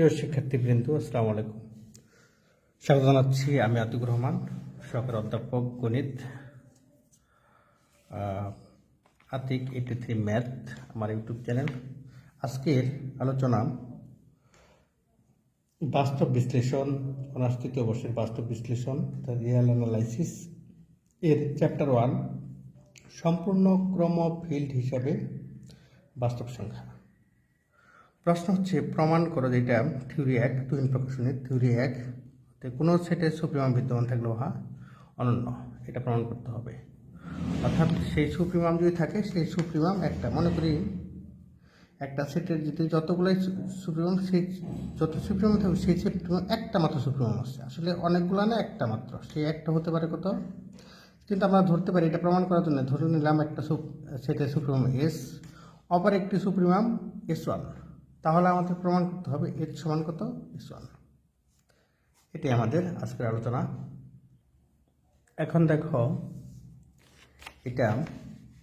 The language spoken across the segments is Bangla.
প্রিয় শিক্ষার্থীবৃন্দ, আসসালামু আলাইকুম। স্বাগত জানাচ্ছি আমি আতিকুর রহমান, সহকারী অধ্যাপক গণিত আতিক এইটি থ্রি ম্যাথ, আমার ইউটিউব চ্যানেল। আজকের আলোচনা বাস্তব বিশ্লেষণ অনার্স তৃতীয় বর্ষের বাস্তব বিশ্লেষণ রিয়াল অ্যানালাইসিস এর চ্যাপ্টার ওয়ান সম্পূর্ণ ক্রম ফিল্ড হিসাবে বাস্তব সংখ্যা। প্রশ্ন হচ্ছে, প্রমাণ করো যেটা থিওরি এক তুহিন প্রকাশনের থিওরি এক। কোনো সেটের সুপ্রিমাম বিদ্যমান থাকলে উহা অনন্য, এটা প্রমাণ করতে হবে। অর্থাৎ সেই সুপ্রিমাম যদি থাকে, সেই সুপ্রিমাম একটা, মনে করি একটা সেটের যদি যতগুলোই সুপ্রিমাম, সেই যত সুপ্রিমাম থাকবে, সেই সুপ্রিমাম একটা মাত্র সুপ্রিমাম আছে আসলে অনেকগুলো না, একটা মাত্র। সেই একটা হতে পারে কত? কিন্তু আমরা ধরতে পারি, এটা প্রমাণ করার জন্য ধরে নিলাম একটা সেটের সুপ্রিমাম এস অপর একটি সুপ্রিমাম এস ওয়ান তাহলে আমাদের প্রমাণ করতে হবে, এর সমান কত? এস ওয়ান এটি আমাদের আজকের আলোচনা। এখন দেখো, এটা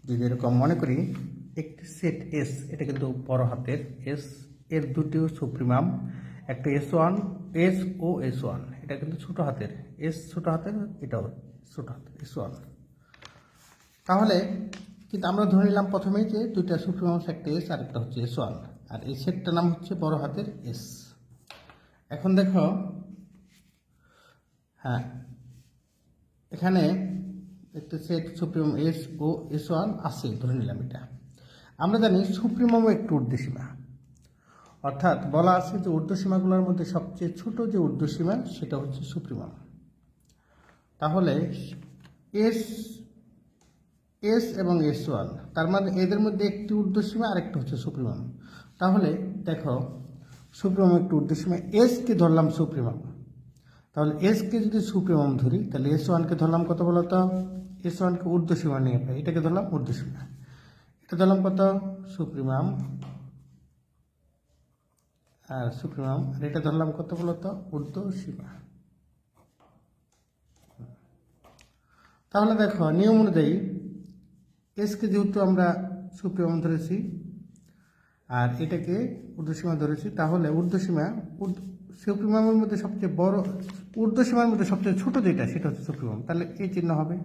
যদি এরকম মনে করি, একটি সেট এস এটা কিন্তু বড় হাতের এস এর দুটি সুপ্রিমাম, একটা এস ওয়ান এস ও এস ওয়ান এটা কিন্তু ছোট হাতের এস ছোট হাতের, এটাও ছোট হাতের এস ওয়ান তাহলে, কিন্তু আমরা ধরে নিলাম প্রথমেই যে দুইটা সুপ্রিমাম একটা এস আর একটা হচ্ছে এস ওয়ান আর এই সেটটার নাম হচ্ছে বড় হাতের এস এখন দেখো হ্যাঁ এখানে একটা সেট সুপ্রিমাম এস ও এস ওয়ান আছে, ধরে নিলাম এটা। আমরা জানি সুপ্রিমামও একটু ঊর্ধ্বসীমা। অর্থাৎ বলা আছে যে ঊর্ধ্বসীমাগুলোর মধ্যে সবচেয়ে ছোট যে ঊর্ধ্বসীমা, সেটা হচ্ছে সুপ্রিমাম তাহলে এস এস এবং এস ওয়ান তার মানে এদের মধ্যে একটি ঊর্ধ্বসীমা আর একটা হচ্ছে সুপ্রিমাম তাহলে দেখো সুপ্রিমাম একটু ঊর্ধ্বসীমা এসকে ধরলাম সুপ্রিমাম। তাহলে এসকে যদি সুপ্রিমাম ধরি, তাহলে এস ওয়ানকে ধরলাম কত বলতো এস ওয়ানকে ঊর্ধ্বসীমা নিয়ে পাই, এটাকে ধরলাম ঊর্ধ্বসীমা। এটা ধরলাম কত? সুপ্রিমাম। আর সুপ্রিমাম, আর এটা ধরলাম কত বলতো ঊর্ধ্বসীমা। তাহলে দেখো, নিয়ম অনুযায়ী এসকে যেহেতু আমরা সুপ্রিমাম ধরেছি আর এটাকে ঊর্ধ্বসীমা ধরেছি, তাহলে ঊর্ধ্বসীমা, ঊর্ধ্ব- সুপ্রিমামের মধ্যে সবচেয়ে বড়, ঊর্ধ্বসীমার মধ্যে সবচেয়ে ছোট যেটা, সেটা হচ্ছে সুপ্রিমাম তাহলে এই চিহ্ন হবে।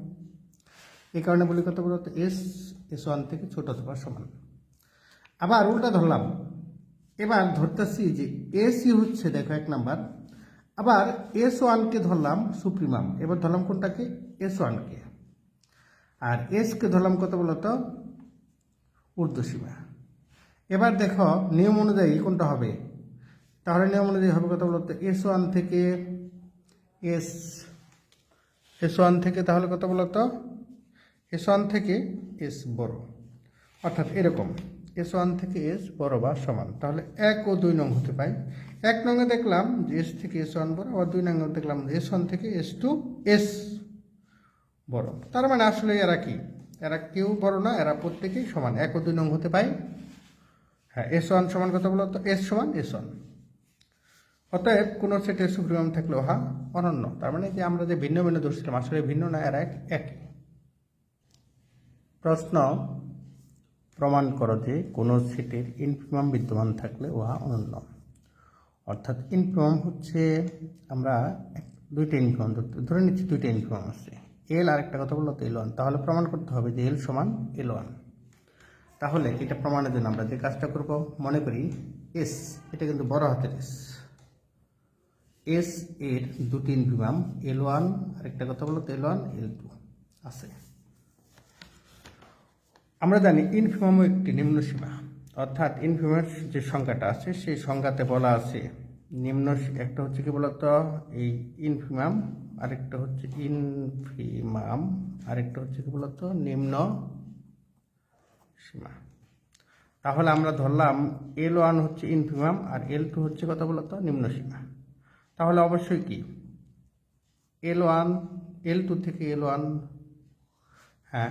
এই কারণে বলি কত বলতো এস এস ওয়ান থেকে ছোট অথবা সমান। আবার উল্টা ধরলাম। এবার ধরতেছি যে এসি হচ্ছে, দেখো এক নাম্বার। আবার এস ওয়ানকে ধরলাম সুপ্রিমাম এবার ধরলাম কোনটাকে? এস ওয়ানকে আর এসকে ধরলাম কত বলতো? ঊর্ধ্বসীমা। এবার দেখো নিয়ম অনুযায়ী কোনটা হবে? তাহলে নিয়ম অনুযায়ী হবে কত বলতো? এস ওয়ান থেকে এস এস ওয়ান থেকে তাহলে কত বলতো? এস ওয়ান থেকে এস বড়। অর্থাৎ এরকম এস ওয়ান থেকে এস বড় বা সমান। তাহলে এক ও দুই নং হতে পাই এক নঙ্গে দেখলাম যে এস থেকে এস ওয়ান বড়, আবার দুই নঙ্গে দেখলাম এস ওয়ান থেকে এস টু এস বড়। তার মানে আসলে এরা কি? এরা কেউ বড় না, এরা প্রত্যেকেই সমান। এক ও দুই নং হতে পাই হ্যাঁ এস ওয়ান সমান কত বলতো? এস সমান এস ওয়ান অতএব কোনো সেটের সুপ্রিমাম থাকলে উহা অনন্য। তার মানে যে আমরা যে ভিন্ন ভিন্ন ধরছিলাম আসলে ভিন্ন না, এরা এক একই। প্রশ্ন, প্রমাণ করো যে কোনো সেটের ইনফিমাম বিদ্যমান থাকলে উহা অনন্য। অর্থাৎ ইনফিমাম হচ্ছে আমরা দুইটা ইনফিমাম ধরে নিচ্ছি দুইটা ইনফিমাম আছে। এল আর একটা কথা বলল তো এল ওয়ান তাহলে প্রমাণ করতে হবে যে এল সমান এল ওয়ান তাহলে এটা প্রমাণের জন্য আমরা যে কাজটা করব, মনে করি এস এটা কিন্তু বড় হাতের এস এস এর দুটি ইনফিমাম এল ওয়ান আরেকটা কথা বলো এল ওয়ান এল টু আছে। আমরা জানি ইনফিমামও একটি নিম্ন সীমা, অর্থাৎ ইনফিমার যে সংখ্যাটা আছে, সেই সংখ্যাতে বলা আছে নিম্ন একটা হচ্ছে কি বলতো, এই ইনফিমাম আরেকটা হচ্ছে ইনফিমাম আরেকটা হচ্ছে কি বলতো, নিম্ন সীমা। তাহলে আমরা ধরলাম এল ওয়ান হচ্ছে ইনফিমাম আর এল টু হচ্ছে কত বলতো? নিম্ন সীমা। তাহলে অবশ্যই কি? এল ওয়ান এল টু থেকে এল ওয়ান হ্যাঁ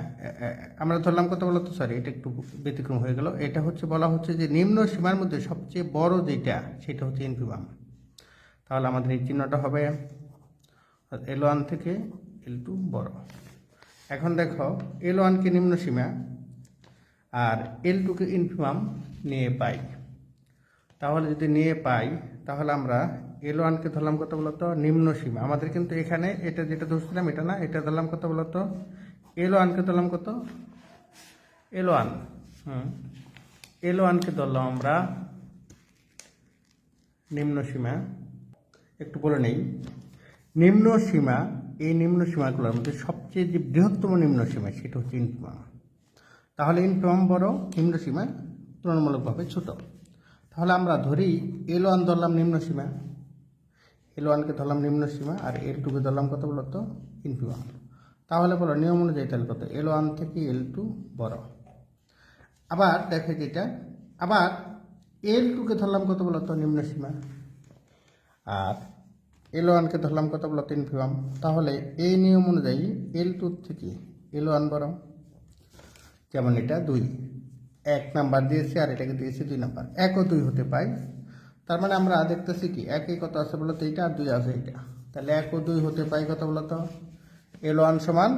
আমরা ধরলাম কত বলতো? সরি এটা একটু ব্যতিক্রম হয়ে গেল। এটা হচ্ছে, বলা হচ্ছে যে নিম্ন সীমার মধ্যে সবচেয়ে বড় যেটা, সেটা হচ্ছে ইনফিমাম তাহলে আমাদের এই চিহ্নটা হবে এল ওয়ান থেকে এল টু বড়। এখন দেখো এল ওয়ানকে নিম্ন সীমা আর এল টুকে ইনফিমাম নিয়ে পাই। তাহলে যদি নিয়ে পাই, তাহলে আমরা এল ওয়ানকে ধরলাম কত বলতো? নিম্ন সীমা। আমাদের কিন্তু এখানে এটা যেটা ধরছিলাম, এটা না, এটা ধরলাম কত বলতো? এল ওয়ানকে ধরলাম কত? এল ওয়ান হুম। এল ওয়ানকে ধরলাম আমরা নিম্ন সীমা। একটু বলে নেই। নিম্ন সীমা, এই নিম্ন সীমাগুলোর মধ্যে সবচেয়ে যে বৃহত্তম নিম্ন সীমা, সেটা হচ্ছে ইনফিমাম তাহলে ইনফিমাম বড়, নিম্ন সীমা তুলনামূলকভাবে ছোট। তাহলে আমরা ধরি এল ওয়ান ধরলাম নিম্ন সীমা। এল ওয়ানকে ধরলাম নিম্ন সীমা আর এল টুকে ধরলাম কত বলতো ইনফিমাম তাহলে বলো, নিয়ম অনুযায়ী তাহলে কত? এল ওয়ান থেকে এল টু বড়। আবার দেখে যেটা আবার এল টুকে ধরলাম কত বলতো নিম্ন সীমা। আর এল ওয়ানকে ধরলাম কত বলতো ইনফিমাম তাহলে এই নিয়ম অনুযায়ী এল টু থেকে এল ওয়ান বড়। যেমন এটা দুই। এক নাম্বার দিয়েছি আর এটাকে দিয়েছি দুই নাম্বার। এক ও দুই হতে পাই। তার মানে আমরা দেখতেছি কি একে কত আছে বলতো এইটা আর দুই আছে এইটা। তাহলে এক ও দুই হতে পাই কত বলতো এল ওয়ান সমান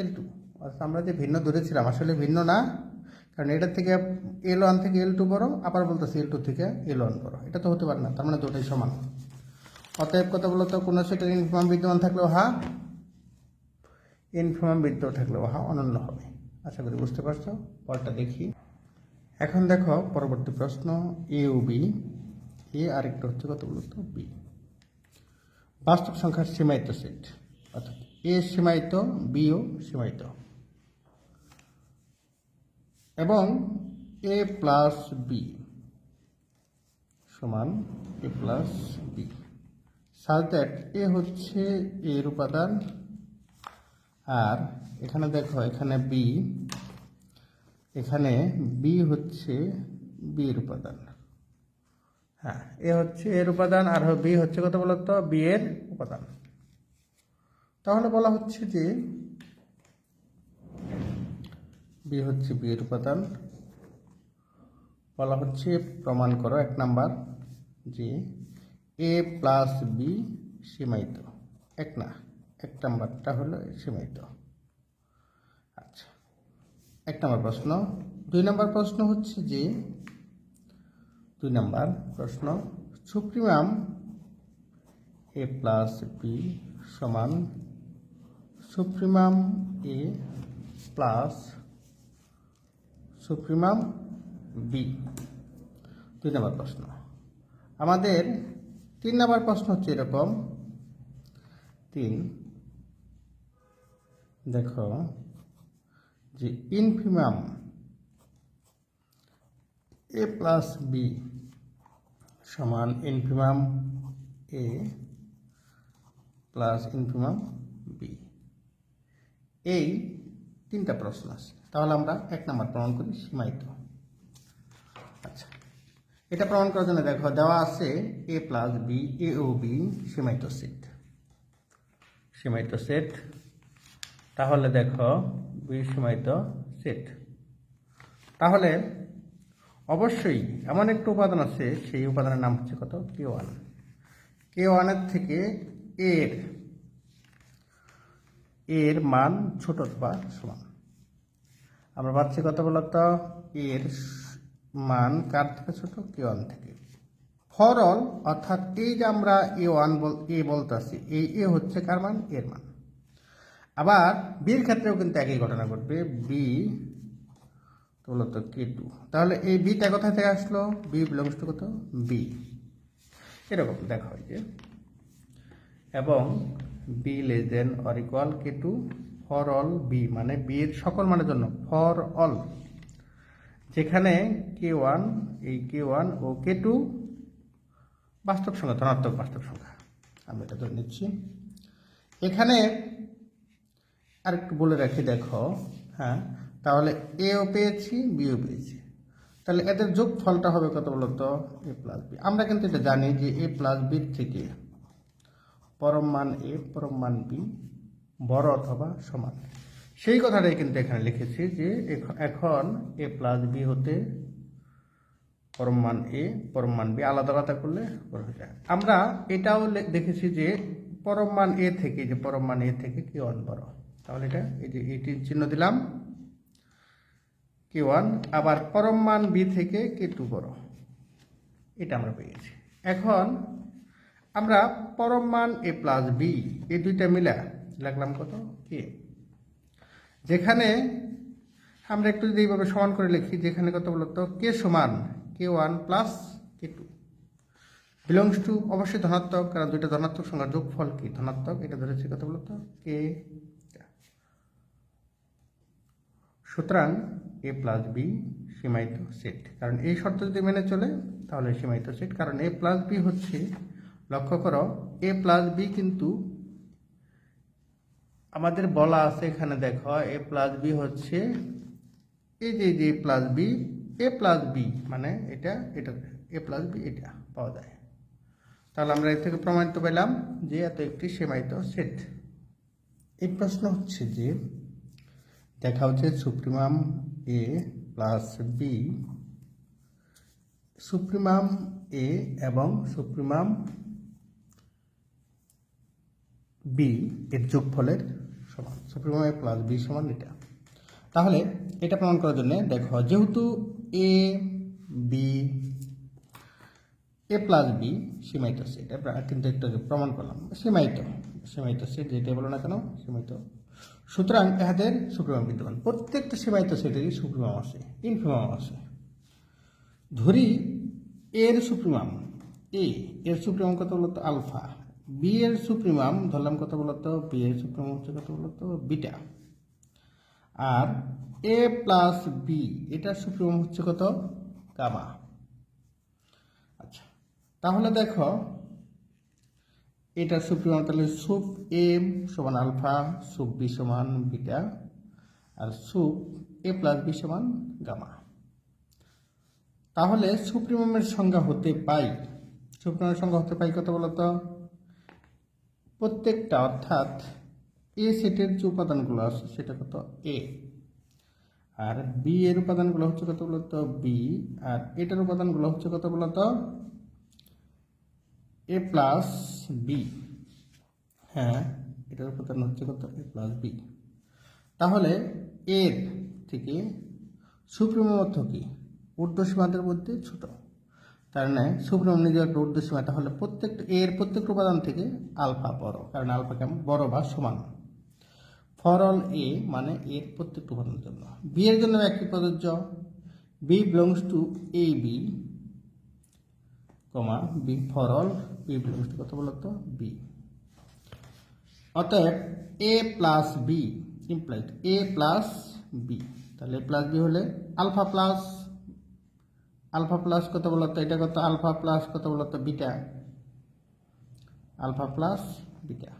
এল টু। অর্থাৎ আমরা যে ভিন্ন ধরেছিলাম, আসলে ভিন্ন না। কারণ এটার থেকে এল ওয়ান থেকে এল টু বড়, আবার বলতেছি এল টু থেকে এল ওয়ান বড়। এটা তো হতে পারে না, তার মানে দুটোই সমান। অতএব কত বলতো কোনো সেটার ইনফর্ম বিদ্যমান থাকলেও হা, ইনফর্ম বিদ্যমান থাকলেও হা, অনন্য হবে। আশা করি বুঝতে পারছ। পরটা দেখি। এখন দেখো পরবর্তী প্রশ্ন এ ও বি এ আরেকটা হচ্ছে কত বলতো বি বাস্তব সংখ্যার সীমায়িত সেট। অর্থাৎ এ সীমায়িত বিও সীমায়িত। এবং এ প্লাস বি সমান A plus B such that A হচ্ছে এর উপাদান আর এখানে দেখো, এখানে বি এখানে বি হচ্ছে বি এর উপাদান। হ্যাঁ এ হচ্ছে এর উপাদান আর বি হচ্ছে কত বলতো? বি এর উপাদান। তাহলে বলা হচ্ছে যে বি হচ্ছে বি এর উপাদান। বলা হচ্ছে, প্রমাণ করো এক নাম্বার, যে এ প্লাস বি সীমায়িত। এক না। এক নম্বরটা হলো সীমিত। আচ্ছা এক নম্বর প্রশ্ন। দুই নম্বর প্রশ্ন হচ্ছে যে, দুই নম্বর প্রশ্ন সুপ্রিমাম এ প্লাস বি সমান supremum A plus supremum B. দুই নম্বর প্রশ্ন। আমাদের তিন নম্বর প্রশ্ন হচ্ছে এরকম। তিন দেখো যে ইনফিমাম এ প্লাস বি সমান infimum A plus infimum B এই তিনটা প্রশ্ন আছে। তাহলে আমরা এক নম্বর প্রমাণ করি, সীমায়িত। আচ্ছা এটা প্রমাণ করার জন্য দেখো, দেওয়া আছে এ প্লাস বি এ ও বি সীমায়িত সেট সীমায়িত সেট তাহলে দেখো বি সীমায়িত সেট তাহলে অবশ্যই এমন একটা উপাদান আছে, সেই উপাদানের নাম হচ্ছে কত? কে ওয়ান কে ওয়ানের থেকে এর এর মান ছোট বা সমান। আমরা পাচ্ছি কত বলতো? এর মান কার থেকে ছোট? কে ওয়ান থেকে। ফর অল অর্থাৎ এই যে আমরা এ ওয়ান এ বলতেছি, এই এ হচ্ছে কার মান? এর মান। আবার বির ক্ষেত্রেও কিন্তু একই ঘটনা ঘটবে বি মূলত কে টু তাহলে এই বিটা কোথা থেকে আসলো? বি বিলংস টু কত? বি এরকম দেখা হয় যে। এবং B less than or equal K two for all B মানে বি এর সকল মানের জন্য ফর অল যেখানে কে ওয়ান এই কে ওয়ান ও কে টু বাস্তব সংখ্যা, ধনাত্মক বাস্তব সংখ্যা। আমি এটা ধরে নিচ্ছি। এখানে আর একটু বলে রাখি, দেখো হ্যাঁ তাহলে এও পেয়েছি বিও পেয়েছি। তাহলে এদের যোগ ফলটা হবে কত বলতো? এ প্লাস বি আমরা কিন্তু এটা জানি যে এ প্লাস বির থেকে পরম মান এ পরম মান বি বড় অথবা সমান। সেই কথাটাই কিন্তু এখানে লিখেছি যে এখ- এখন এ প্লাস বি হতে পরম মান এ পরম মান বি আলাদা আলাদা করলে বড় হয়ে যায়। আমরা এটাও দেখেছি যে পরম মান এ থেকে, যে পরম মান এ থেকে কি বড়। তাহলে এটা, এই যে এটির চিহ্ন দিলাম। কে ওয়ান আবার পরম মান বি থেকে কে টু বড়। এটা আমরা পেয়ে গেছি। এখন আমরা পরম মান এ প্লাস বি এই দুইটা মিলা লাগলাম কত? কে যেখানে আমরা একটু যদি এইভাবে সমান করে লিখি, যেখানে কত বলতো? কে সমান K one plus K two belongs to অবশ্যই ধনাত্মক, কারণ দুইটা ধনাত্মক সংখ্যার যোগফল কি? ধনাত্মক, এটা ধরেছি কত বলতো? কে সুতরাং এ প্লাস বি সীমায়িত সেট কারণ এই শর্ত যদি মেনে চলে, তাহলে সীমায়িত সেট কারণ এ প্লাস বি হচ্ছে, লক্ষ্য করো এ প্লাস বি কিন্তু আমাদের বলা আছে এখানে দেখো এ প্লাস বি হচ্ছে এই যে যে plus B A plus B মানে এটা এটা এ প্লাস বি এটা পাওয়া যায়। তাহলে আমরা এর থেকে প্রমাণিত পেলাম যে এত একটি সীমায়িত সেট এই প্রশ্ন হচ্ছে যে দেখা হচ্ছে supremum A plus B supremum A এবং সুপ্রিমাম বি এর যোগফলের সমান, সুপ্রিমাম এ প্লাস বি সমান এটা। তাহলে এটা প্রমাণ করার জন্য দেখো, যেহেতু A B A plus B সীমায়িত set আমরা কিন্তু একটু প্রমাণ করলাম। সীমায়িত সীমায়িত সেট যেটা বলো না কেন সীমায়িত সুতরাং এহাদের সুপ্রিমাম বিদ্যমান। প্রত্যেকটা সেবায় তো সেটেরই সুপ্রিমাম আছে ইনফিমাম আছে। ধরি এর সুপ্রিমাম এ, এর সুপ্রিমাম কত বলতো? আলফা। বি এর সুপ্রিমাম ধরলাম কত বলতো? বি এর সুপ্রিমাম হচ্ছে কত বলতো? বিটা। আর এ প্লাস বি, এটার সুপ্রিমাম হচ্ছে কত? গামা। আচ্ছা তাহলে দেখো এটা সুপ্রিমাম তাহলে সুপ এম সমান আলফা সুপ বি সমান বিটা, আর সুপ এ প্লাস বি সমান গামা। তাহলে সুপ্রিমামের সংজ্ঞা হতে পাই। সুপ্রিমামের সংজ্ঞা হতে পাই কত বলতো? প্রত্যেকটা, অর্থাৎ এ সেটের যে উপাদানগুলো আছে, সেটা কত? এ। আর বি এর উপাদানগুলো হচ্ছে কত বলতো? বি। আর এটার উপাদানগুলো হচ্ছে কত বলতো? এ প্লাস বি হ্যাঁ এটার উপাদান হচ্ছে কত এ প্লাস বি তাহলে এর থেকে সুপ্রিম অর্থ কি? ঊর্ধ্বসীমাদের মধ্যে ছোট। তার মানে সুপ্রিম নিজের একটা ঊর্ধ্বসীমা তাহলে প্রত্যেকটা এর প্রত্যেকটা উপাদান থেকে আলফা বড়, কারণ আলফা কেমন? বড় বা সমান। ফর অল এ মানে এর প্রত্যেকটা উপাদানের জন্য। বি এর জন্য একই প্রযোজ্য। B belongs to A B comma B for all B to কত বলতো বি অতএব A plus B implied A plus B তাহলে এ প্লাস বি হলে আলফা প্লাস আলফা প্লাস কত বলতো এটা কত? আলফা প্লাস কত বলতো বিটা আলফা প্লাস বিটা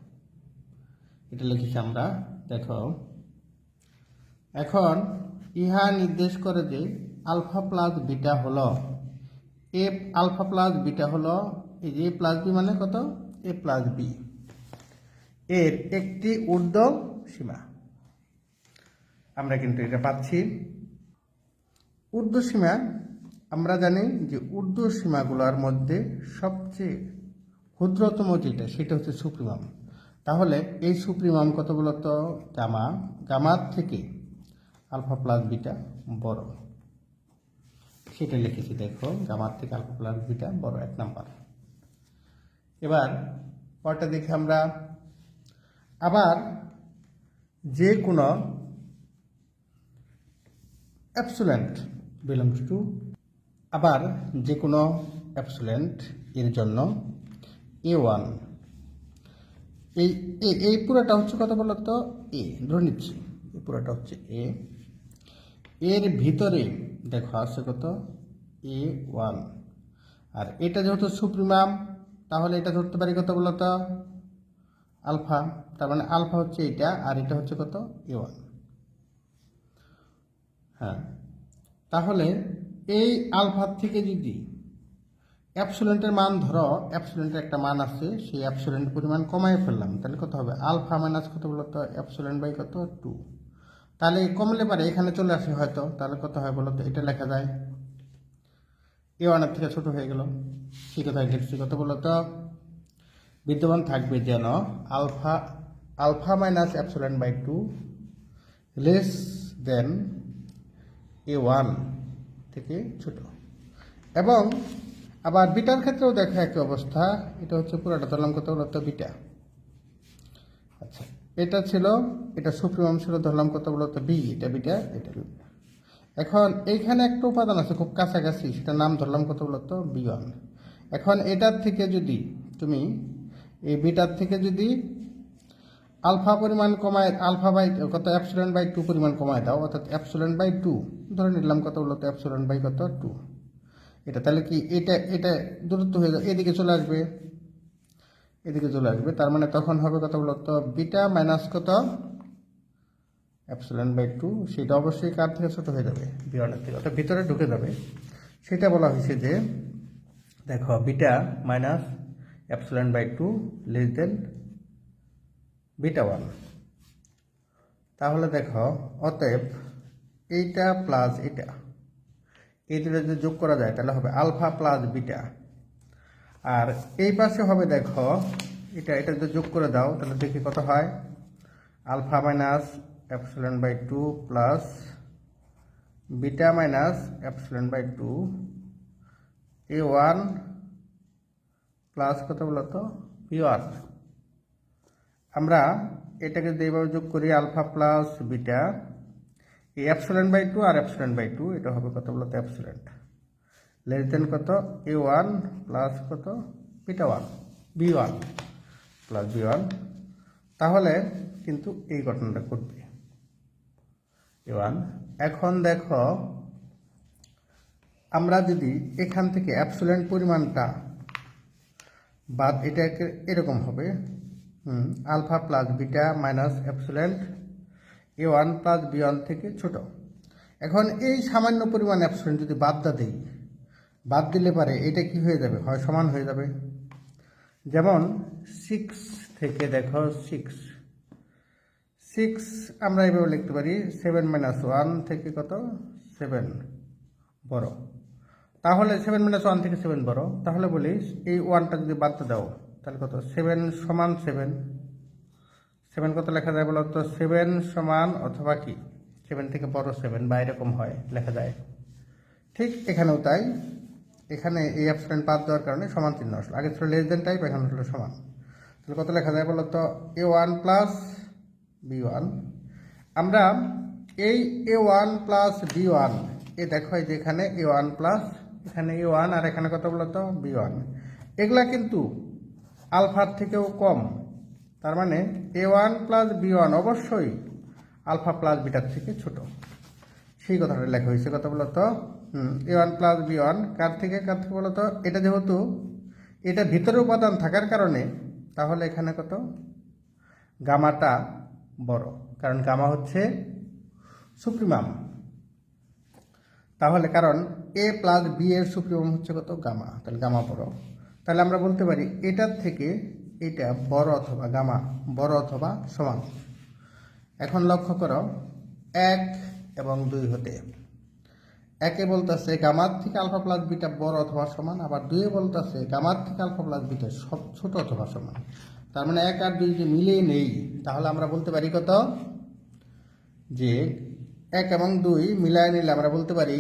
এটা লিখেছি আমরা, দেখো। এখন ইহা নির্দেশ করে যে আলফা প্লাস বিটা হলো। এ আলফা প্লাস বিটা হলো এই যে প্লাস বি মানে কত? এ প্লাস বি এর একটি ঊর্ধ্ব সীমা। আমরা কিন্তু এটা পাচ্ছি। ঊর্ধ্ব সীমা, আমরা জানি যে ঊর্ধ্ব সীমাগুলোর মধ্যে সবচেয়ে ক্ষুদ্রতম যেটা, সেটা হচ্ছে সুপ্রিমাম তাহলে এই সুপ্রিমাম কত বলতো? গামা গামার থেকে আলফা প্লাস বিটা বড়। সেটা লিখেছি, দেখো গামার থেকে আলফা প্লাস বিটা বড় এক নাম্বার। এবার পরটা দেখে আমরা। আবার যে কোনো অ্যাবসুলেন্ট বিলংস টু আবার যে কোনো অ্যাবসুলেন্ট এর জন্য এ ওয়ান এই এই পুরোটা হচ্ছে কত বলতো এ ধরে নিচ্ছি, এই পুরোটা হচ্ছে এ এর ভিতরে দেখো, আছে কত? এ ওয়ান আর এটা যেহেতু সুপ্রিমাম তাহলে এটা ধরতে পারি কত বলতো আলফা তার মানে আলফা হচ্ছে এটা, আর এটা হচ্ছে কত? এ ওয়ান হ্যাঁ। তাহলে এই আলফার থেকে যদি অ্যাপসুলেন্টের মান ধরো অ্যাপসুলেন্টের একটা মান আছে, সেই অ্যাপসুলেন্টের পরিমাণ কমাই ফেললাম, তাহলে কত হবে? আলফা মাইনাস কত বলতো অ্যাপসুলেন্ট বাই কত? টু তাহলে কমলে পারে এখানে চলে আসে হয়তো। তাহলে কত হয় বলো তো? এটা লেখা যায়। এ ওয়ানের থেকে ছোট হয়ে গেল। সেই কথায় লিখছি কত বলো তো? বিদ্যমান থাকবে যেন alpha alpha minus epsilon by two less than A one থেকে ছোট। এবং আবার বিটার ক্ষেত্রেও দেখা একই অবস্থা। এটা হচ্ছে পুরোটা ধরলাম কত বলতো বিটা। এটা ছিল, এটা সুপ্রিমম ছিল, ধরলাম কত বলতো বি এটা বিটা, এটা বি এখন এইখানে একটা উপাদান আছে খুব কাছাকাছি, সেটার নাম ধরলাম কত বলতো বি ওয়ান এখন এটার থেকে যদি তুমি, এই বিটার থেকে যদি আলফা পরিমাণ কমায়, আলফা বাই কত অ্যাপসুলেন্ট বাই টু পরিমাণ কমায় দাও, অর্থাৎ অ্যাপসুলেন্ট বাই টু, ধরে নিলাম কত বলতো অ্যাপসুলেন্ট বাই কত টু। এটা তাহলে কি, এটা এটা দূরত্ব হয়ে যাবে এদিকে চলে আসবে। এদিকে চলে আসবে। তার মানে তখন হবে কত বলতো বিটা মাইনাস কত? Epsilon by two. সেটা অবশ্যই কার থেকে ছোট হয়ে যাবে? বিয়নের থেকে। অর্থাৎ ভিতরে ঢুকে যাবে। সেটা বলা হয়েছে যে, দেখো, beta minus epsilon by two less than beta one. তাহলে দেখো, অতএব এইটা প্লাস এটা। এই দুটো যদি যোগ করা যায়, তাহলে হবে আলফা প্লাস বিটা। আর এই পাশে হবে দেখো, এটা এটা যদি যোগ করে দাও, তাহলে দেখি কত হয়? Alpha minus epsilon by two plus beta minus epsilon by two. A one plus কত বলতো বি ওয়ান। আমরা এটাকে যদি এইভাবে যোগ করি, আলফা প্লাস বিটা, এই অ্যাপসিলন বাই টু আর অ্যাপসিলন বাই টু, এটা হবে কত বলতো অ্যাপসিলেন্ট লেস দেন কত? এ ওয়ান প্লাস কত? Beta one B one plus B one তাহলে কিন্তু এই ঘটনাটা ঘটবে। এ ওয়ান এখন দেখো, আমরা যদি এখান থেকে অ্যাপসুলেন্ট পরিমাণটা বাদ, এটা এরকম হবে alpha plus beta minus epsilon A one plus B one থেকে ছোট। এখন এই সামান্য পরিমাণ অ্যাপসুলেন্ট যদি বাদটা দিই বাদ দিলে পারে, এটা কি হয়ে যাবে? হয় সমান হয়ে যাবে? যেমন সিক্স থেকে দেখো সিক্স সিক্স আমরা এভাবে লিখতে পারি সেভেন মাইনাস ওয়ান থেকে কত? সেভেন বড়। তাহলে সেভেন মাইনাস ওয়ান থেকে সেভেন বড়। তাহলে বলি, এই ওয়ানটা যদি বাদ দাও, তাহলে কত? সেভেন সমান সেভেন সেভেন কত লেখা যায় বলো তো? সেভেন সমান অথবা কি? সেভেন থেকে বড় সেভেন বা এরকম হয়, লেখা যায়। ঠিক এখানেও তাই। এখানে এই অ্যাবসেন্ট বাদ দেওয়ার কারণে সমান চিহ্ন আসলো। আগে ছিল লেস দেন টাইপ এখন হলো সমান। তাহলে কত লেখা যায় বলো তো A one plus B one আমরা এই A one plus B one এ দেখো এই যে এখানে এ ওয়ান প্লাস এখানে এ ওয়ান আর এখানে কত বলো তো বি ওয়ান এগুলা কিন্তু আলফার থেকেও কম। তার মানে A one plus B one অবশ্যই আলফা প্লাস বিটার থেকে ছোট। সেই কথাটা লেখা হয়েছে। কথা বলতো A one plus B one কার থেকে কার থেকে বলতো এটা যেহেতু, এটা ভিতরে উপাদান থাকার কারণে, তাহলে এখানে কত? গামাটা বড়, কারণ গামা হচ্ছে সুপ্রিমাম তাহলে কারণ এ প্লাস বি এর সুপ্রিমাম হচ্ছে কত? গামা, তাহলে গামা বড়। তাহলে আমরা বলতে পারি, এটার থেকে এটা বড় অথবা গামা বড় অথবা সমান। এখন লক্ষ্য করো, এক এবং দুই হতে। একে বলতেছে গামার থেকে আলফা প্লাস বিটা বড় অথবা সমান, আবার দুয়ে বলতেছে গামার থেকে আলফা প্লাস বিটা সব ছোট অথবা সমান। তার মানে এক আর দুই যে মিলিয়ে নেই, তাহলে আমরা বলতে পারি কত? যে এক এবং দুই মিলায় নিলে আমরা বলতে পারি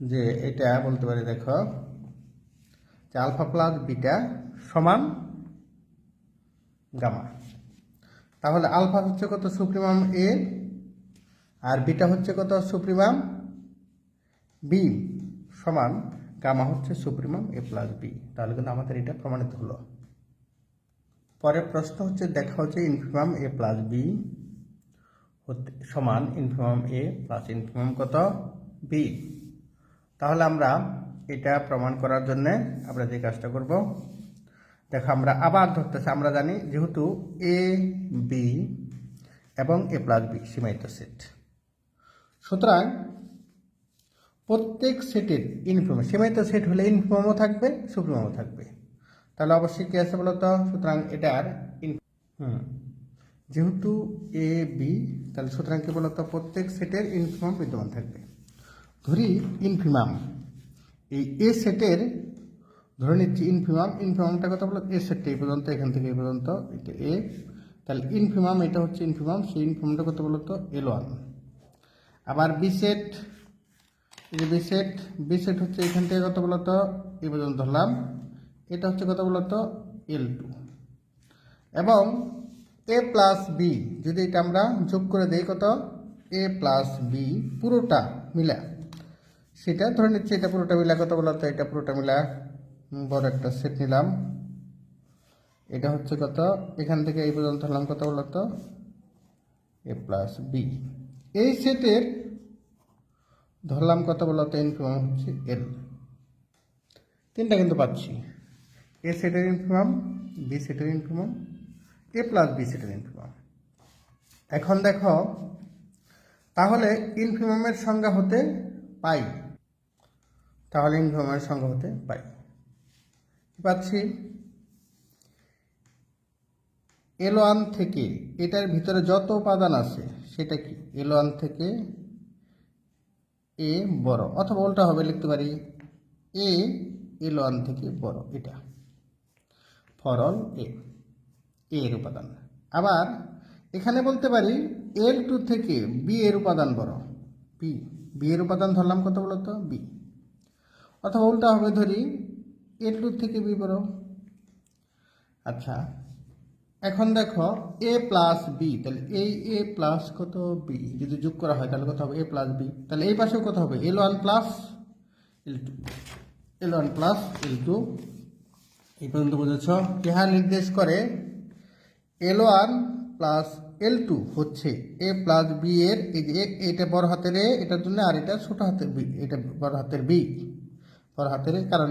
যে এটা বলতে পারি দেখো, যে আলফা প্লাস বিটা সমান গামা। তাহলে আলফা হচ্ছে কত সুপ্রিমাম এ? আর বিটা হচ্ছে কত? সুপ্রিমাম? বি সমান গামা হচ্ছে সুপ্রিমাম এ প্লাস বি তাহলে কিন্তু আমাদের এটা প্রমাণিত হলো। পরের প্রশ্ন হচ্ছে, দেখা হচ্ছে ইনফিমাম এ প্লাস বি সমান ইনফিমাম এ প্লাস ইনফিমাম কত? বি তাহলে আমরা এটা প্রমাণ করার জন্যে আমরা যে কাজটা করব, দেখো আমরা আবার ধরতেছি, আমরা জানি যেহেতু এ বি এবং এ প্লাস বি সীমায়িত সেট সুতরাং প্রত্যেক সেটের ইনফর্ম, সীমায়িত সেট হলে ইনফর্মও থাকবে, সুপ্রিমও থাকবে। তাহলে অবশ্যই কি আছে বলতো? সুতরাং এটার ইন- যেহেতু এ বি তাহলে সুতরাং কি বলতো? প্রত্যেক সেটের ইনফর্ম বিদ্যমান থাকবে। ধরি ইনফিমাম। এই এ সেটের, ধরে নিচ্ছি ইনফিমাম, ইনফিমামটা কথা বলো এ সেটটা এই পর্যন্ত, এখান থেকে এই পর্যন্ত, এটা এ তাহলে ইনফিমাম, এটা হচ্ছে ইনফিমাম, সেই ইনফিমামটা কত বলতো? এল ওয়ান আবার বি সেট এই যে বি সেট বি সেট হচ্ছে এখান থেকে কত বলতো? এই পর্যন্ত ধরলাম। এটা হচ্ছে কত বলতো? এল টু এবং এ প্লাস বি যদি এটা আমরা যোগ করে দিই কত? এ প্লাস বি পুরোটা মিলা। সেটা ধরে নিচ্ছি, এটা পুরোটা মিলা কত বলতো? এটা পুরোটা মিলা বড় একটা সেট নিলাম। এটা হচ্ছে কত? এখান থেকে এই পর্যন্ত হলাম কত বলতো? এ প্লাস বি এই সেটের ধরলাম কত বলতো ইনফিমাম হচ্ছে এল তিনটা কিন্তু পাচ্ছি। এ সেটের ইনফিমাম বি সেটের ইনফিমাম এ প্লাস বি সেটের ইনফিমাম এখন দেখো, তাহলে ইনফিমামের সংজ্ঞা হতে পাই। তাহলে ইনফিমামের সংজ্ঞা হতে পাই। পাচ্ছি? এল ওয়ান থেকে, এটার ভিতরে যত উপাদান আছে, সেটা কি? এল ওয়ান থেকে এ বড়, অথবা উল্টা হবে লিখতে পারি, এ, এল ওয়ান থেকে বড়, এটা। ফর অল এ এর উপাদান। আবার এখানে বলতে পারি, এল টু থেকে বি এর উপাদান বড়, বি বি এর উপাদান ধরলাম কত বলতো? বি। অথবা উল্টা হবে ধরি, এল টু থেকে বি বড়। আচ্ছা এখন দেখো এ প্লাস বি তাহলে এই এ প্লাস কত বি যদি যোগ করা হয়, তাহলে কত হবে? এ প্লাস বি তাহলে এই পাশেও কত হবে? L one plus L two L one plus L two এই পর্যন্ত বুঝেছ? ইহা নির্দেশ করে L one plus L two হচ্ছে এ প্লাস বি এর, এই যে এটা বড় হাতের এ এটার জন্য আর এটা ছোট হাতের বি এটা বড় হাতের বি বড় হাতের কারণ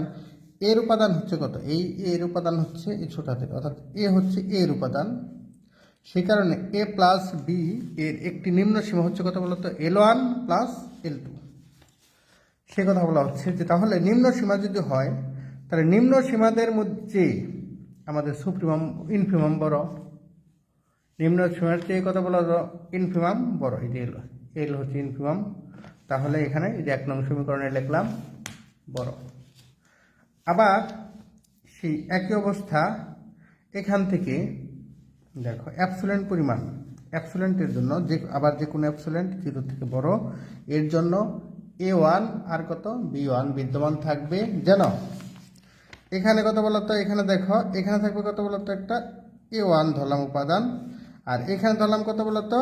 এর উপাদান হচ্ছে কত? এই এর উপাদান হচ্ছে এই ছোট হাতের, অর্থাৎ এ হচ্ছে এর উপাদান। সেই কারণে এ প্লাস বি এর একটি নিম্ন সীমা হচ্ছে কত বলতো? L one plus L two. সে কথা বলা হচ্ছে যে তাহলে নিম্ন সীমা যদি হয়, তাহলে নিম্ন সীমাদের মধ্যে আমাদের সুপ্রিমাম ইনফিমাম বড়। নিম্ন সীমার চেয়ে কথা বলা হলো? ইনফিমাম বড়। এই যে এল এল হচ্ছে ইনফিমাম তাহলে এখানে এই যে এক নং সমীকরণে লিখলাম বড়। আবার সেই একই অবস্থা এখান থেকে, দেখো, অ্যাপসুলেন্ট পরিমাণ। অ্যাপসুলেন্টের জন্য যে, আবার যে কোনো অ্যাপসুলেন্ট জিরো থেকে বড়, এর জন্য এ ওয়ান আর কত? বি ওয়ান বিদ্যমান থাকবে। যেন এখানে কত বলতো এখানে দেখো, এখানে থাকবে কত বলতো একটা? এ ওয়ান ধরলাম উপাদান। আর এখানে ধরলাম কত বলতো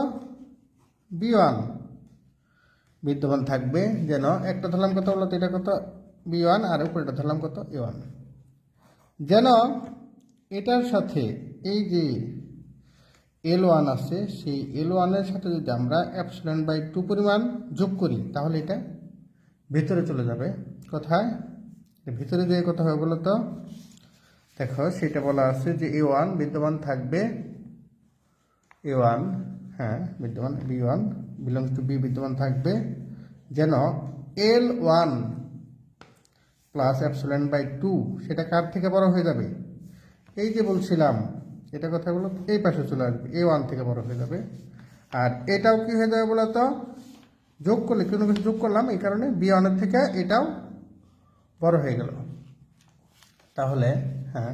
বি ওয়ান বিদ্যমান থাকবে। যেন একটা ধরলাম কত বলতো এটা কত? বি ওয়ান আর উপরেটা ধরলাম কত? এ ওয়ান যেন এটার সাথে এই যে এল ওয়ান আছে, সেই এল ওয়ানের সাথে যদি আমরা অ্যাপসিলন বাই টু পরিমাণ যোগ করি, তাহলে এটা ভিতরে চলে যাবে। কোথায়? ভিতরে দিয়ে কথা হবে বলো তো দেখো, সেটা বলা আছে যে এ ওয়ান বিদ্যমান থাকবে এ ওয়ান হ্যাঁ বিদ্যমান B one belongs to B বিদ্যমান থাকবে। যেন L one plus epsilon by two সেটা কার থেকে বড় হয়ে যাবে? এই যে বলছিলাম, এটা কথা বলো, এই পাশে চলে আসবে এ ওয়ান থেকে বড় হয়ে যাবে। আর এটাও কি হয়ে যাবে বলো তো যোগ করলে, কোনো কিছু যোগ করলাম, এই কারণে বি ওয়ানের থেকে এটাও বড় হয়ে গেল। তাহলে হ্যাঁ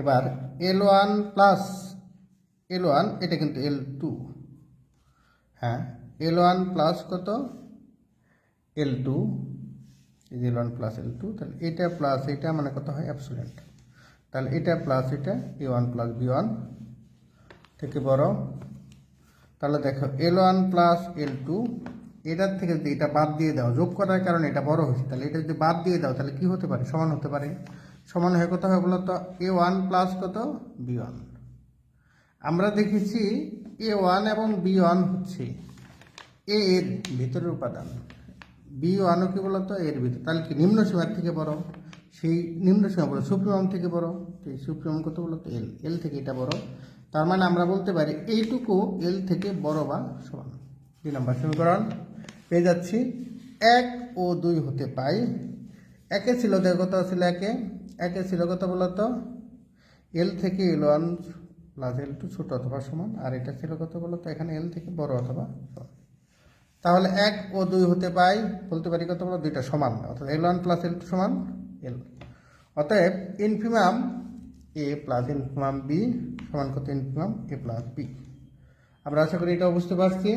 এবার L one plus L one এটা কিন্তু এল টু হ্যাঁ এল ওয়ান প্লাস কত? L two L one plus L two তাহলে এটা প্লাস এটা মানে কত হয়? অ্যাবসুলেন্ট তাহলে এটা প্লাস এটা A one plus B one থেকে বড়। তাহলে দেখো L one plus L two এটার থেকে যদি এটা বাদ দিয়ে দাও, যোগ করার কারণে এটা বড় হয়েছে, তাহলে এটা যদি বাদ দিয়ে দাও, তাহলে কি হতে পারে? সমান হতে পারে। সমান হয়ে কত হবে বলতো? এ ওয়ান প্লাস কত? বি ওয়ান আমরা দেখেছি এ ওয়ান এবং বি ওয়ান হচ্ছে এ এর ভিতরের উপাদান। বি ওয়ানও কি বলতো, এর ভিতর, তাহলে কি নিম্ন সীমার থেকে বড়? সেই নিম্ন সীমা বড় সুপ্রিমাম থেকে বড়। এই সুপ্রিমাম কত বলতো? এল এল থেকে এটা বড়। তার মানে আমরা বলতে পারি এইটুকু এল থেকে বড় বা সমান। দুই নম্বর সমীকরণ। পেয়ে যাচ্ছি। এক ও দুই হতে পাই। একে ছিল দেখো, কত ছিল একে? একে ছিল কত বলতো? এল থেকে L one plus L two ছোটো অথবা সমান, আর এটা ছিল কত বলতো? এখানে এল থেকে বড় অথবা সমান। তাহলে এক ও দুই হতে পাই, বলতে পারি কত বলো? দুইটা সমান। অর্থাৎ L one plus L two সমান এল অতএব infimum A plus infimum B সমান কত ইনফিমাম এ প্লাস বি আমরা আশা করি এটা বুঝতে পারছি।